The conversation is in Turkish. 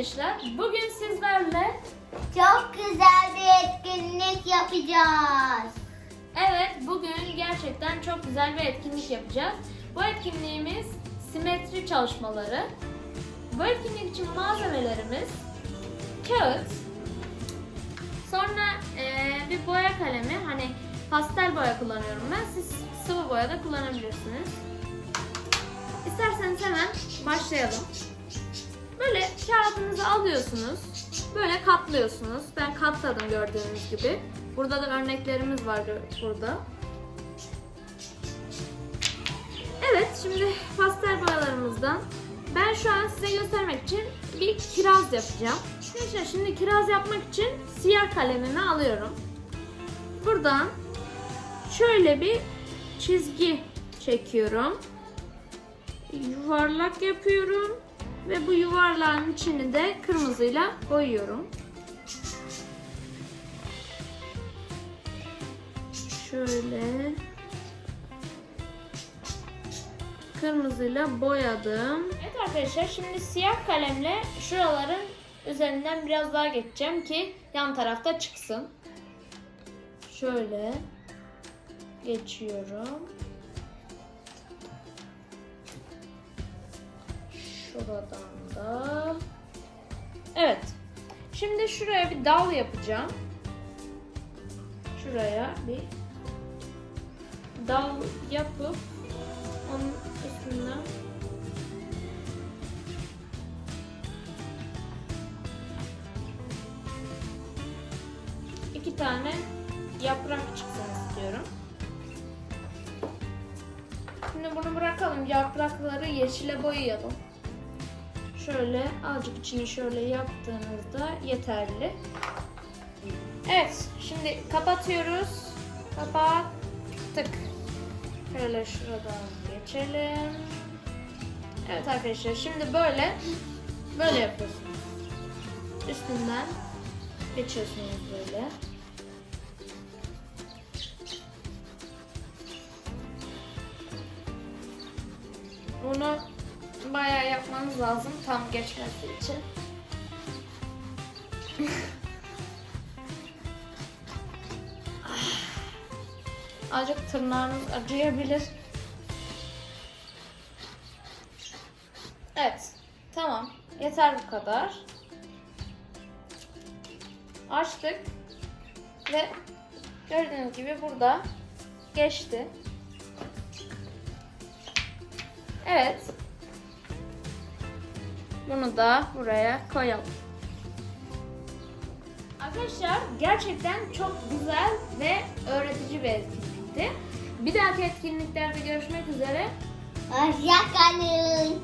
arkadaşlar. Bugün sizlerle Çok güzel bir etkinlik yapacağız. evet bugün gerçekten çok güzel bir etkinlik yapacağız. Bu etkinliğimiz simetri çalışmaları. Bu etkinlik için malzemelerimiz kağıt, sonra eee, bir boya kalemi hani pastel boya kullanıyorum ben. Siz sıvı boya da kullanabilirsiniz. İsterseniz hemen başlayalım. Böyle kağıdınızı alıyorsunuz. Böyle katlıyorsunuz. Ben katladım gördüğünüz gibi. Burada da örneklerimiz var burada. Evet, şimdi pastel boyalarımızdan ben şu an size göstermek için bir kiraz yapacağım. Arkadaşlar şimdi kiraz yapmak için siyah kalemimi alıyorum. Buradan şöyle bir çizgi çekiyorum. Yuvarlak yapıyorum ve bu yuvarlağın içini de kırmızıyla boyuyorum. Şöyle kırmızıyla boyadım. Evet arkadaşlar şimdi siyah kalemle şuraların üzerinden biraz daha geçeceğim ki yan tarafta çıksın. Şöyle geçiyorum. Şuradan da. Evet. Şimdi şuraya bir dal yapacağım. Şuraya bir dal yapıp onun üstünden iki tane yaprak çıksın istiyorum. Şimdi bunu bırakalım. Yaprakları yeşile boyayalım. Şöyle azıcık içini şöyle yaptığınızda yeterli. Evet, şimdi kapatıyoruz. Kapattık. Şöyle şuradan geçelim. Evet arkadaşlar, şimdi böyle böyle yapıyorsunuz. Üstünden geçiyorsunuz böyle. Bayağı yapmanız lazım tam geçmesi için. Azıcık tırnağınız acıyabilir. Evet. Tamam. Yeter bu kadar. Açtık. Ve gördüğünüz gibi burada geçti. Evet. Bunu da buraya koyalım. Arkadaşlar gerçekten çok güzel ve öğretici bir etkinlikti. Bir dahaki etkinliklerde görüşmek üzere. Hoşçakalın.